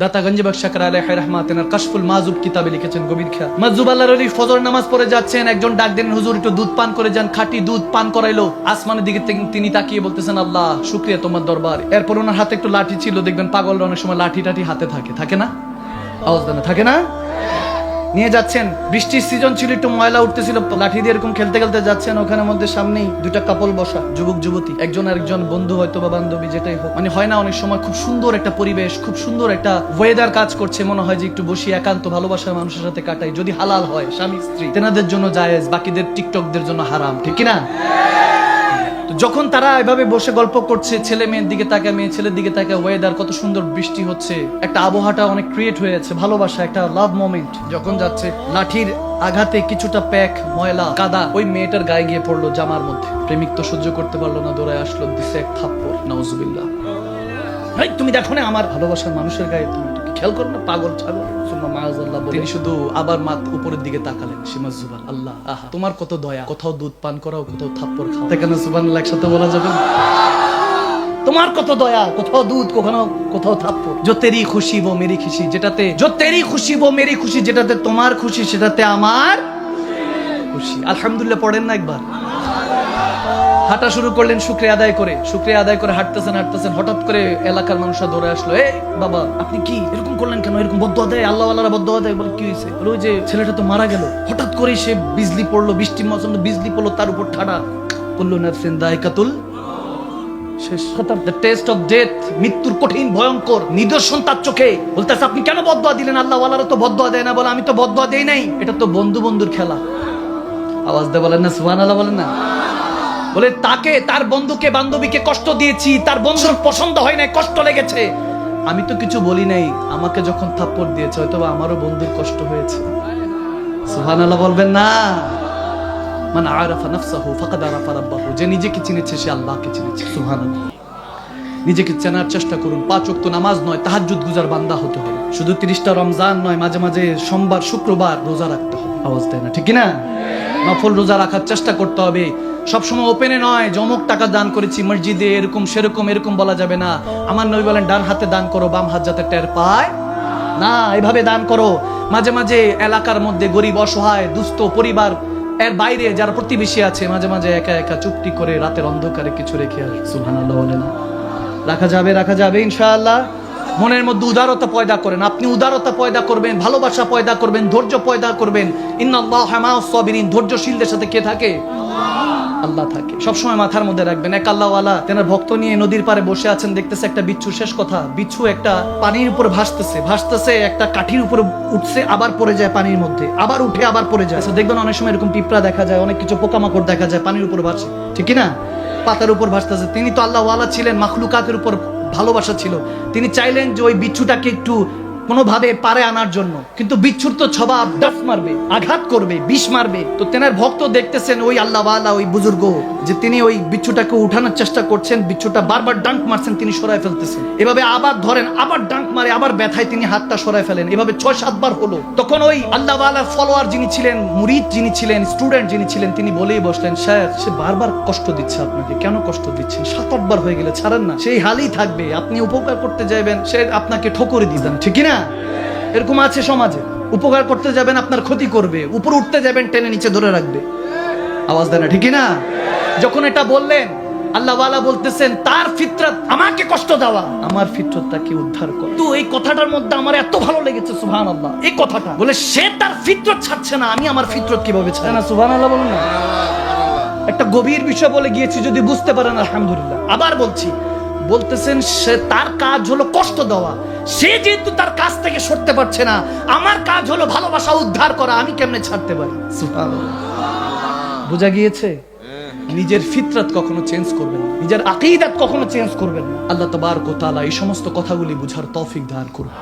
দাতা গঞ্জবাক শাকর আলাইহি রাহমাতেন আর কাশফুল মাজুব কিতাবে লিখেছেন গভীর খেয়া মাজুব আল্লাহর আলী ফজর নামাজ পড়ে যাচ্ছেন, একজন ডাক দেন, হুজুর, একটু দুধ পান করে যান। খাঁটি দুধ পান করাইলো। আসমানের দিকে তিনি তাকিয়ে বলতেছেন, আল্লাহ, শুক্রিয়া তোমার দরবার। এরপর ওনার হাতে একটু লাঠি ছিল, দেখবেন পাগল অনেক সময় লাঠি টাঠি হাতে থাকে। থাকে না? আওয়াজ থাকে না? নিয়ে যাচ্ছেন। বৃষ্টির সিজন ছিল, একটু ময়লা উঠতেছিল, লাঠি দিয়ে এরকম খেলতে খেলতে যাচ্ছেন, ওখানে মধ্যে সামনেই দুইটা কাপল বসা, যুবক, যুবতী। একজন আরেকজন বন্ধু হয়তো বা বান্ধবী, যেটাই হোক। মানে হয় না, অনেক সময় খুব সুন্দর একটা পরিবেশ, খুব সুন্দর একটা ওয়েদার কাজ করছে, মনে হয় যে একটু বসি একান্ত ভালোবাসার মানুষের সাথে কাটাই। যদি হালাল হয়, স্বামী, স্ত্রী, তেনাদের জন্য জায়েজ, বাকিদের টিকটকদের জন্য হারাম, ঠিক না যখন তারা এভাবে বসে গল্প করছে, ছেলে মেয়ের দিকে তাকায়, মেয়ে ছেলের দিকে তাকায় ওয়েদার কত সুন্দর বৃষ্টি হচ্ছে, একটা আবহাওয়াটা অনেক ক্রিয়েট হয়ে যাচ্ছে ভালোবাসা, একটা লাভ মোমেন্ট যখন যাচ্ছে, লাঠির আঘাতে কিছুটা প্যাক, ময়লা, কাদা, ওই মেয়েটার গায়ে গিয়ে পড়ল জামার মধ্যে। প্রেমিক তো সহ্য করতে পারল না, দৌড়ায় আসলো, দিছে এক থাপ্পড় নাউজুবিল্লাহ ভাই তুমি দেখো না আমার ভালোবাসার মানুষের গায়ে তুমি খেয়াল করো না পাগল ছাগল। তিনি শুধু আবার মাত উপরের দিকে তাকালেন সিমাজ জুবান আল্লাহ তোমার কত দয়া কোথাও দুধ পান করাও কোথাও থাপ্পড় খাও তাই কেন সুবান একসাথে বলা যাবে? তোমার কত দয়া কোথাও দুধ কখনো কোথাও থাপ্পড়। যো তেরি খুশি বো মেরি খুশি যেটাতে যো তেরি খুশি বো মেরি খুশি যেটাতে তোমার খুশি সেটাতে আমার খুশি। আলহামদুলিল্লাহ পড়েন না একবার। হাঁটা শুরু করলেন শুক্রিয়া আদায় করে। শুক্রিয়া আদায় করে হাঁটতেছেন হাঁটতেছেন। হঠাৎ করে এলাকার মানুষরা ধরে আসলো, এই বাবা, আপনি কি এরকম করলেন কেন? এরকম বদ্ধ দেয়? আল্লাহ আল্লাহ বদ্ধ দেয়? বলে, কি হয়েছে? ওই যে ছেলেটা তো মারা গেল। হঠাৎ করে সে বিজলি পড়ল বৃষ্টির মৌসুম বিজলি পড়ল, তার উপর ঠাডা। করল নাফসিন দায়কাতুল শেষ। দ্য টেস্ট অফ ডেথ মৃত্যুর কঠিন, ভয়ঙ্কর নিদর্শন তার চোখে। বলতেছে, আপনি কেন বদয়া দিলেন? আল্লাহ ওয়ালারা তো বদয়া দেয় না। বলে, আমি তো বদয়া দেই নাই। এটা তো বন্ধু বন্ধুর খেলা। আওয়াজ দিয়ে বলেন না, সুবহানাল্লাহ বলেন না? বলে তাকে তার বন্ধুকে বান্ধবীকে কষ্ট দিয়েছি। তার বন্ধুর পছন্দ হয় নাই কষ্ট লেগেছে। আমি তো কিছু বলি নাই। আমাকে যখন থাপ্পড় দিয়েছে হয়তো আমারও বন্ধুর কষ্ট হয়েছে। সুবহানাল্লাহ বলবেন না। মানে আরাফা নাফসাহু ফাকাদ আরাফা রাব্বাহু। যে নিজেকে চিনেছে সে আল্লাহকে চিনেছে। সুবহানাল্লাহ। নিজেকে চেনার চেষ্টা করুন। পাঁচ ওয়াক্ত নামাজ নয়, তাহাজ্জুদ গুজার বান্দা হতে হবে। শুধু তিরিশটা রমজান নয়, মাঝে মাঝে সোমবার, শুক্রবার রোজা রাখতে হবে। আওয়াজ দেয় না, ঠিক না নফল রোজা রাখার চেষ্টা করতে হবে। সবসময় ওপেনে নয় জমক টাকা দান করেছি, মসজিদে এরকম, সেরকম, এরকম বলা যাবে না। আমার নবী বলেন, ডান হাতে দান করো, বাম হাত যাতে টের পায় না। এভাবে দান করো। মাঝে মাঝে এলাকার মধ্যে গরিব, অসহায়, দুস্থ পরিবার, এর বাইরে যারা প্রতিবেশী আছে, মাঝে মাঝে একা একা চুপটি করে রাতের অন্ধকারে কিছু রেখে আসে। সুবহানাল্লাহ বলে না। রাখা যাবে রাখা যাবে ইনশাআল্লাহ। মনের মধ্যে উদারতা পয়দা করেন। আপনি উদারতা পয়দা করবেন ভালোবাসা পয়দা করবেন ধৈর্য পয়দা করবেন। ধৈর্যশীলদের সাথে কে থাকে? আল্লাহ থাকে। সবসময় মাথার মধ্যে রাখবেন। এক আল্লাহওয়ালা তেনার ভক্ত নিয়ে নদীর পারে বসে আছেন দেখতেছে একটা বিচ্ছু শেষ কথা বিচ্ছু একটা পানির উপর ভাসতেছে। ভাসতেছে একটা কাঠির উপর উঠছে আবার পড়ে যায় পানির মধ্যে। আবার উঠে আবার পড়ে যায়। আচ্ছা, দেখবেন অনেক সময় এরকম পিঁপড়া দেখা যায় অনেক কিছু পোকামাকড় দেখা যায় পানির উপর ভাসে। ঠিক না পাতার উপর ভাসতেছে। তিনি তো আল্লাহওয়ালা ছিলেন, মাখলুকাতের উপর ভালোবাসা ছিল। তিনি চাইলেন যে ওই বিচ্ছুটাকে একটু কোনোভাবে পারে আনার জন্য। কিন্তু বিচ্ছুর তো ছবাব ডাফ মারবে, আঘাত করবে, বিষ মারবে। তো তেনার ভক্ত দেখতেছেন ওই আল্লাহওয়ালা, ওই বুজুর্গ, যে তিনি ওই বিচ্ছুটাকে উঠানোর চেষ্টা করছেন, বিচ্ছুটা বারবার ডাঙ্ক মারছেন, তিনি সরায় ফেলতেছেন। এভাবে আবার ধরেন, আবার ডাঙ্ক মারে, আবার ব্যথায় তিনি হাতটা সরায় ফেলেন। এভাবে ছয় সাতবার হলো। তখন ওই আল্লাহওয়ালার ফলোয়ার যিনি ছিলেন, মুরিদ যিনি ছিলেন স্টুডেন্ট যিনি ছিলেন, তিনি বলেই বসলেন, স্যার, সে বারবার কষ্ট দিচ্ছে আপনাকে। কেন কষ্ট দিচ্ছেন সাত আটবার হয়ে গেলে, ছাড়েন না। সেই হালই থাকবে। আপনি উপকার করতে যাবেন সে আপনাকে ঠোকরে দিবেন ঠিকই না? এরকম আছে সমাজে। উপকার করতে যাবেন, আপনার ক্ষতি করবে। উপর উঠতে যাবেন, টেনে নিচে ধরে রাখবে। আওয়াজ দেয় না ঠিকই না যখন এটা বললেন, আল্লাহ ওয়ালা বলতেছেন, তার ফিতরত আমাকে কষ্ট দেওয়া। আমার ফিতরত উদ্ধার কর। তো এই কথাটার মধ্যে আমার এত ভালো লেগেছে সুবহান আল্লাহ এই কথাটা বলে, সে তার ফিতরত ছাড়ছে না, আমি আমার ফিতরত কীভাবে ছাড়ে না সুবহান আল্লাহ বলুন না। একটা গভীর বিষয় বলে গিয়েছি, যদি বুঝতে পারেন, আলহামদুলিল্লাহ। আবার বলছি বলতেছেন, সে তার কাজ হলো কষ্ট দেওয়া। সে যেহেতু তার কাজ থেকে সরতে পারছে না, আমার কাজ হলো ভালোবাসা উদ্ধার করা, আমি কেমনে ছাড়তে পারি? বোঝা গিয়েছে? নিজের ফিতরাত কখনো চেঞ্জ করবেন না। নিজের আকিদাত কখনো চেঞ্জ করবেন না। আল্লাহ তবার তাআলা এই সমস্ত কথাগুলি বুঝার তৌফিক দান করুন।